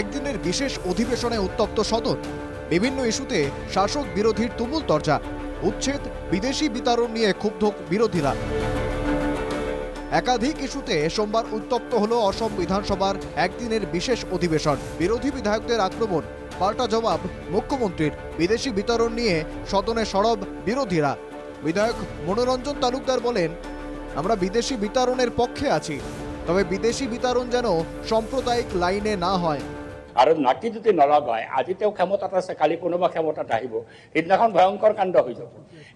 একদিনের বিশেষ অধিবেশনে উত্তপ্ত সদন। বিভিন্ন ইস্যুতে শাসক বিরোধীর তুমুল তর্জা। উচ্ছেদ, বিদেশি বিতরণ নিয়ে ক্ষুব্ধ বিরোধীরা। একাধিক ইস্যুতে সোমবার উত্তপ্ত হল অসম বিধানসভার একদিনের বিশেষ অধিবেশন। বিরোধী বিধায়কদের আক্রমণ, পাল্টা জবাব মুখ্যমন্ত্রীর। বিদেশি বিতরণ নিয়ে সদনে সরব বিরোধীরা। বিধায়ক মনোরঞ্জন তালুকদার বলেন, আমরা বিদেশি বিতরণের পক্ষে আছি, তবে বিদেশি বিতরণ যেন সাম্প্রদায়িক লাইনে না হয়। আৰু নাকি যদি নলগায় আজি তেওঁ ক্ষমতাত আছে কালি কোনোবা ক্ষমতাত আহিব। সেইদিনাখন ভয়ংকৰ কাণ্ড হৈ যাব।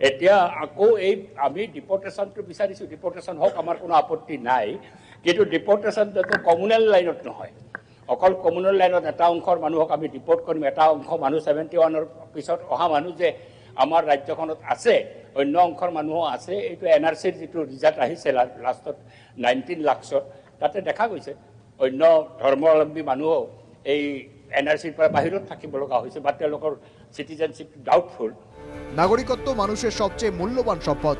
এতিয়া আকৌ এই আমি ডিপৰ্টেশ্যনটো বিচাৰিছোঁ ডিপৰ্টেশ্যন হওক আমাৰ কোনো আপত্তি নাই। কিন্তু ডিপৰ্টেশ্যন যাতে কমিউনেল লাইনত নহয়। অকল কমিউনেল লাইনত এটা অংশৰ মানুহক আমি ডিপৰ্ট কৰিম এটা অংশ মানুহ ছেভেণ্টি ওৱানৰ পিছত অহা মানুহ যে আমাৰ ৰাজ্যখনত আছে অন্য অংশৰ মানুহো আছে এইটো এন আৰ চিৰ যিটো ৰিজাল্ট আহিছে লাষ্টত নাইনটিন লাক্সত তাতে দেখা গৈছে। অন্য ধৰ্মাৱলম্বী মানুহো এই এন আৰ চিৰ পৰা বাহিৰত থাকিব লগা হৈছে বা তেওঁলোকৰ চিটিজেনশ্বিপ ডাউটফুল নাগরিকত্ব মানুষের সবচেয়ে মূল্যবান সম্পদ।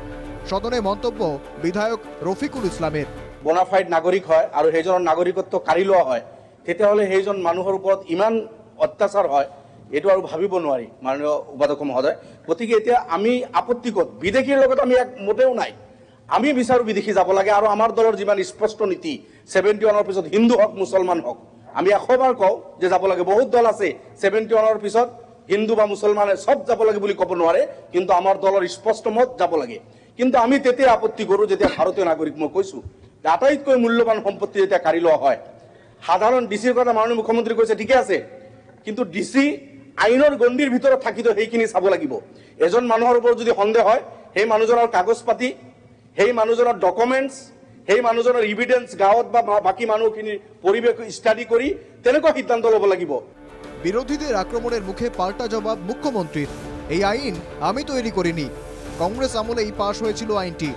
সদনে মন্তব্য বিধায়ক ৰফিকুল ইছলামের বোনাফাইড নাগৰিক হয় আৰু সেইজনৰ নাগৰিকত্ব কাঢ়ি লোৱা হয় তেতিয়াহ'লে সেইজন মানুহৰ ওপৰত ইমান অত্যাচাৰ হয় এইটো আৰু ভাবিব নোৱাৰি মাননীয় উপাধ্যক্ষ মহোদয়। গতিকে এতিয়া আমি আপত্তি ক'ত? বিদেশীৰ লগত আমি এক মোটেও নাই। আমি বিচাৰোঁ বিদেশি যাব লাগে আৰু আমাৰ দলৰ যিমান স্পষ্ট নীতি ছেভেণ্টি ওৱানৰ পিছত হিন্দু হওক মুছলমান হওক আমি এশবাৰ কওঁ যে যাব লাগে বহুত দল আছে ছেভেণ্টি ওৱানৰ পিছত হিন্দু বা মুছলমানে চব যাব লাগে বুলি ক'ব নোৱাৰে, কিন্তু আমাৰ দলৰ স্পষ্ট মত যাব লাগে। কিন্তু আমি তেতিয়া আপত্তি কৰোঁ যেতিয়া ভাৰতীয় নাগৰিক মই কৈছোঁ যে আটাইতকৈ মূল্যৱান সম্পত্তি যেতিয়া কাঢ়ি লোৱা হয়। সাধাৰণ ডি চিৰ কথা মাননীয় মুখ্যমন্ত্ৰী কৈছে, ঠিকে আছে, কিন্তু ডি চি আইনৰ গণ্ডিৰ ভিতৰত থাকিতো সেইখিনি চাব লাগিব। এজন মানুহৰ ওপৰত যদি সন্দেহ হয়, সেই মানুহজনৰ কাগজ পাতি, সেই মানুহজনৰ ডকুমেণ্টছ সেই মানুহজনৰ ইভিডেন্স গাঁৱত বা বাকী মানুহখিনিৰ পৰিৱেশ ষ্টাডি কৰি তেনেকুৱা সিদ্ধান্ত ল'ব লাগিব। বিরোধীদের আক্রমণের মুখে পাল্টা জবাব মুখ্যমন্ত্রীর। এই আইন আমি তৈরি করিনি। কংগ্রেস আমলেই পাশ হয়েছিল আইনটি।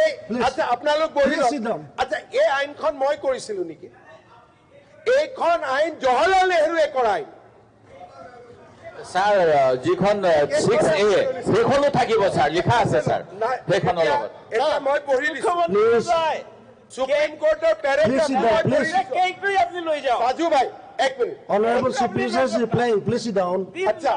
এই আচ্ছা আপোনালোক আচ্ছা এই আইনখন মই কৰিছিলো নেকি? এইখন আইন জৱাহৰলাল নেহৰুৱে কৰা আইন। ছাৰ যিখন ছিক্স এ সেইখনো থাকিব ছাৰ লিখা আছে ছাৰ সেইখনৰ লগত এতিয়া মই পঢ়ি দিছো সুপ্ৰিম কোৰ্টৰ পেৰেগ্ৰাফ মই পঢ়ি দিছো। ৰাজু ভাই এক minute Honorable Supreme reply, please sit down. আচ্ছা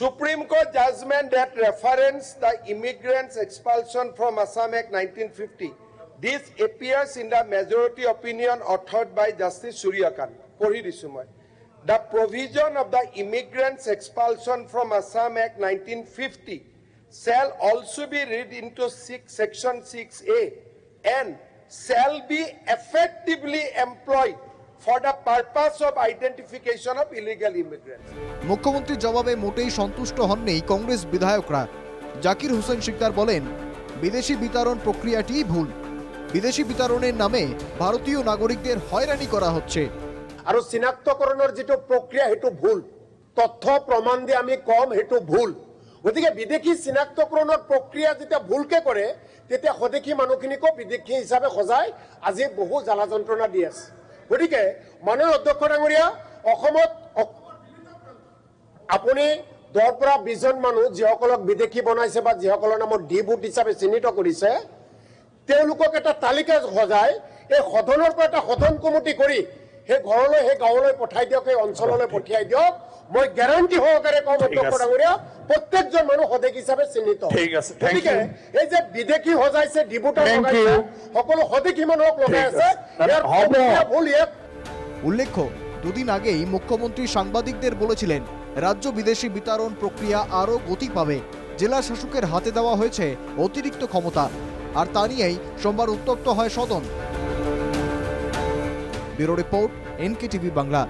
Supreme Court judgment that reference the immigrants expulsion from Assam Act 1950. This appears in the majority opinion authored by Justice Surya Kant. পঢ়ি দিছো মই The provision of the immigrants expulsion from Assam Act 1950 shall also be read into six, section 6A and shall be effectively employed for the purpose of identification of illegal immigrants. মুখ্যমন্ত্রীর জবাবে মোটেই সন্তুষ্ট হননি কংগ্রেস বিধায়করা জাকির হোসেন শিকদার বলেন বিদেশি বিতরণ প্রক্রিয়াটিই ভুল বিদেশি বিতরণের নামে ভারতীয় নাগরিকদের হয়রানি করা হচ্ছে আৰু চিনাক্তকৰণৰ যিটো প্ৰক্ৰিয়া সেইটো ভুল। তথ্য প্ৰমাণ দি আমি কম সেইটো ভুল। গতিকে বিদেশী চিনাক্তকৰণৰ প্ৰক্ৰিয়া যেতিয়া ভুলকে কৰে তেতিয়া স্বদেশী মানুহখিনিকো বিদেশী হিচাপে সজাই আজি বহু জ্বালা যন্ত্ৰণা দি আছে। গতিকে মাননীয় অধ্যক্ষ ডাঙৰীয়া অসমত আপুনি দহৰ পৰা বিছজন মানুহ যিসকলক বিদেশী বনাইছে বা যিসকলৰ নামত ডি বুট হিচাপে চিহ্নিত কৰিছে তেওঁলোকক এটা তালিকা সজাই এই সদনৰ পৰা এটা সদন কমিটি কৰি সেই ঘৰলৈ সেই গাঁৱলৈ পঠাই দিয়ক সেই অঞ্চললৈ পঠিয়াই দিয়ক। মই গেৰাণ্টি সহকাৰে কওঁ অধ্যক্ষ ডাঙৰীয়া প্ৰত্যেকজন মানুহ সদেশ হিচাপে চিহ্নিত। ঠিক আছে, thank গতিকে এই যে বিদেশি সজাইছে Thank লগাইছে you. সকলো সদেশী মানুহক লগাই আছে। ভুল ইয়াত উল্লেখ্য দুদিন আগেই মুখ্যমন্ত্রী সাংবাদিকদের বলেছিলেন রাজ্য বিদেশি বিতরণ প্রক্রিয়া আরও গতি পাবে। জেলা শাসকের হাতে দেওয়া হয়েছে অতিরিক্ত ক্ষমতা। আর তা নিয়েই সোমবার উত্তপ্ত হয় সদন। Bureau report N K TV Bangla.